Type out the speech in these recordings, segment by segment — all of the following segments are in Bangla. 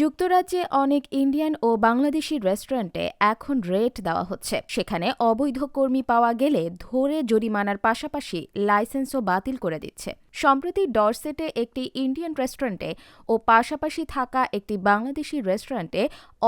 যুক্তরাজ্যে অনেক ইন্ডিয়ান ও বাংলাদেশি রেস্টুরেন্টে এখন রেট দেওয়া হচ্ছে। সেখানে অবৈধ কর্মী পাওয়া গেলে ধরে জরিমানার পাশাপাশি লাইসেন্সও বাতিল করে দিচ্ছে। সম্প্রতি ডরসেটে একটি ইন্ডিয়ান রেস্টুরেন্টে ও পাশাপাশি থাকা একটি বাংলাদেশি রেস্টুরেন্টে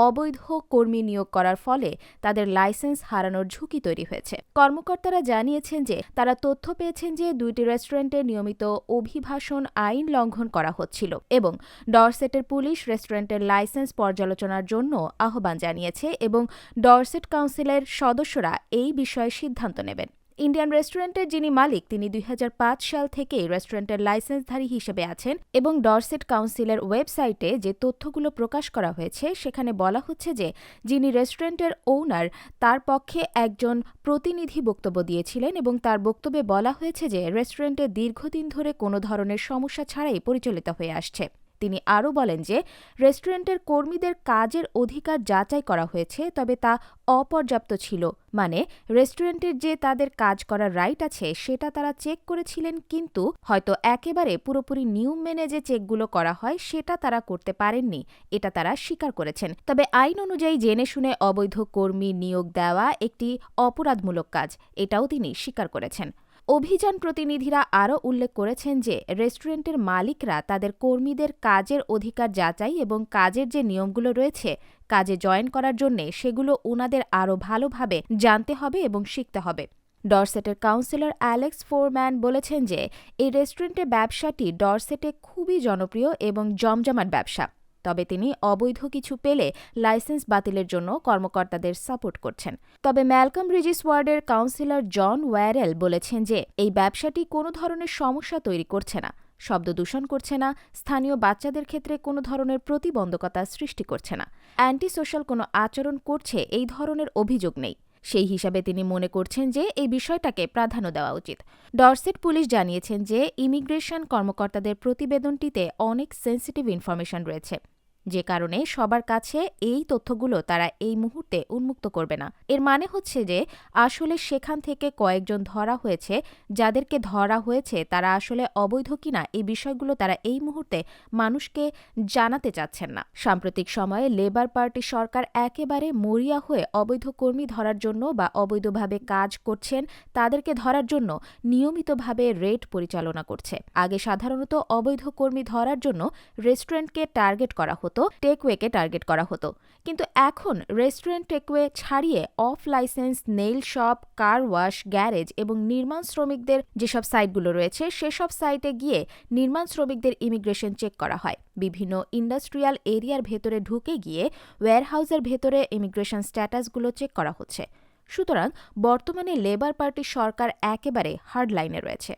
অবৈধ কর্মী নিয়োগ করার ফলে তাদের লাইসেন্স হারানোর ঝুঁকি তৈরি হয়েছে। কর্মকর্তারা জানিয়েছেন যে, তারা তথ্য পেয়েছেন যে দুইটি রেস্টুরেন্টে নিয়মিত অভিভাষণ আইন লঙ্ঘন করা হচ্ছিল এবং ডরসেটের পুলিশ রেস্টুরেন্টের লাইসেন্স পর্যালোচনার জন্য আহ্বান জানিয়েছে এবং ডরসেট কাউন্সিলের সদস্যরা এই বিষয়ে সিদ্ধান্ত নেবেন। ইন্ডিয়ান রেস্টুরেন্টের যিনি মালিক, তিনি দুই হাজার পাঁচ সাল থেকেই রেস্টুরেন্টের লাইসেন্সধারী হিসেবে আছেন এবং ডরসেট কাউন্সিলের ওয়েবসাইটে যে তথ্যগুলো প্রকাশ করা হয়েছে, সেখানে বলা হচ্ছে যে, যিনি রেস্টুরেন্টের ওনার, তার পক্ষে একজন প্রতিনিধি বক্তব্য দিয়েছিলেন এবং তার বক্তব্যে বলা হয়েছে যে, রেস্টুরেন্টে দীর্ঘদিন ধরে কোনো ধরনের সমস্যা ছাড়াই পরিচালিত হয়ে আসছে। তিনি আরও বলেন যে, রেস্টুরেন্টের কর্মীদের কাজের অধিকার যাচাই করা হয়েছে, তবে তা অপর্যাপ্ত ছিল। মানে রেস্টুরেন্টের যে তাদের কাজ করার রাইট আছে, সেটা তারা চেক করেছিলেন, কিন্তু হয়তো একেবারে পুরোপুরি নিয়ম মেনে যে চেকগুলো করা হয়, সেটা তারা করতে পারেননি। এটা তারা স্বীকার করেছেন। তবে আইন অনুযায়ী জেনে শুনে অবৈধ কর্মী নিয়োগ দেওয়া একটি অপরাধমূলক কাজ, এটাও তিনি স্বীকার করেছেন। অভিযান প্রতিনিধিরা আরও উল্লেখ করেছেন যে, রেস্টুরেন্টের মালিকরা তাদের কর্মীদের কাজের অধিকার যাচাই এবং কাজের যে নিয়মগুলো রয়েছে, কাজে জয়েন করার জন্যে সেগুলো ওনাদের আরও ভালোভাবে জানতে হবে এবং শিখতে হবে। ডরসেটের কাউন্সিলর অ্যালেক্স ফোরম্যান বলেছেন যে, এই রেস্টুরেন্টের ব্যবসাটি ডরসেটে খুবই জনপ্রিয় এবং জমজমাট ব্যবসা। তবে তিনি অবৈধ কিছু পেলে লাইসেন্স বাতিলের জন্য কর্মকর্তাদের সাপোর্ট করছেন। তবে ম্যালকম রিজিস ওয়ার্ডের কাউন্সিলর জন ওয়ারেল বলেছেন যে, এই ব্যবসাটি কোনো ধরনের সমস্যা তৈরি করছে না, শব্দ দূষণ করছে না, স্থানীয় বাচ্চাদের ক্ষেত্রে কোনো ধরনের প্রতিবন্ধকতা সৃষ্টি করছে না। অ্যান্টি সোশ্যাল কোনো আচরণ করছে এই ধরনের অভিযোগ নেই। সেই হিসাবে তিনি মনে করছেন যে এই বিষয়টাকে প্রাধান্য দেওয়া উচিত। ডরসেট পুলিশ জানিয়েছেন যে ইমিগ্রেশন কর্মকর্তাদের প্রতিবেদনটিতে অনেক সেন্সিটিভ ইনফরমেশন রয়েছে। যে কারণে সবার কাছে এই তথ্যগুলো তারা এই মুহূর্তে উন্মুক্ত করবে না। এর মানে হচ্ছে যে আসলে সেখান থেকে কয়েকজন ধরা হয়েছে, যাদেরকে ধরা হয়েছে তারা আসলে অবৈধ কিনা এই বিষয়গুলো তারা এই মুহূর্তে মানুষকে জানাতে চাচ্ছেন না। সাম্প্রতিক সময়ে লেবার পার্টি সরকার একেবারে মরিয়া হয়ে অবৈধ কর্মী ধরার জন্য বা অবৈধভাবে কাজ করছেন তাদেরকে ধরার জন্য নিয়মিতভাবে রেড পরিচালনা করছে। আগে সাধারণত অবৈধ কর্মী ধরার জন্য রেস্টুরেন্টকে টার্গেট করা হতো হতো টেকওয়েকে টার্গেট করা হতো। কিন্তু এখন রেস্টুরেন্ট টেকওয়ে ছাড়িয়ে off licence, nail shop, car wash, garage এবং নির্মাণ শ্রমিকদের যেসব সাইটগুলো রয়েছে, সেসব সাইটে গিয়ে নির্মাণ শ্রমিকদের ইমিগ্রেশন চেক করা হয়। বিভিন্ন ইন্ডাস্ট্রিয়াল এরিয়ার ভেতরে ঢুকে গিয়ে ওয়্যারহাউসের ভেতরে ইমিগ্রেশন স্ট্যাটাসগুলো চেক করা হচ্ছে। সুতরাং বর্তমানে লেবার পার্টি সরকার একেবারে হার্ডলাইনে রয়েছে।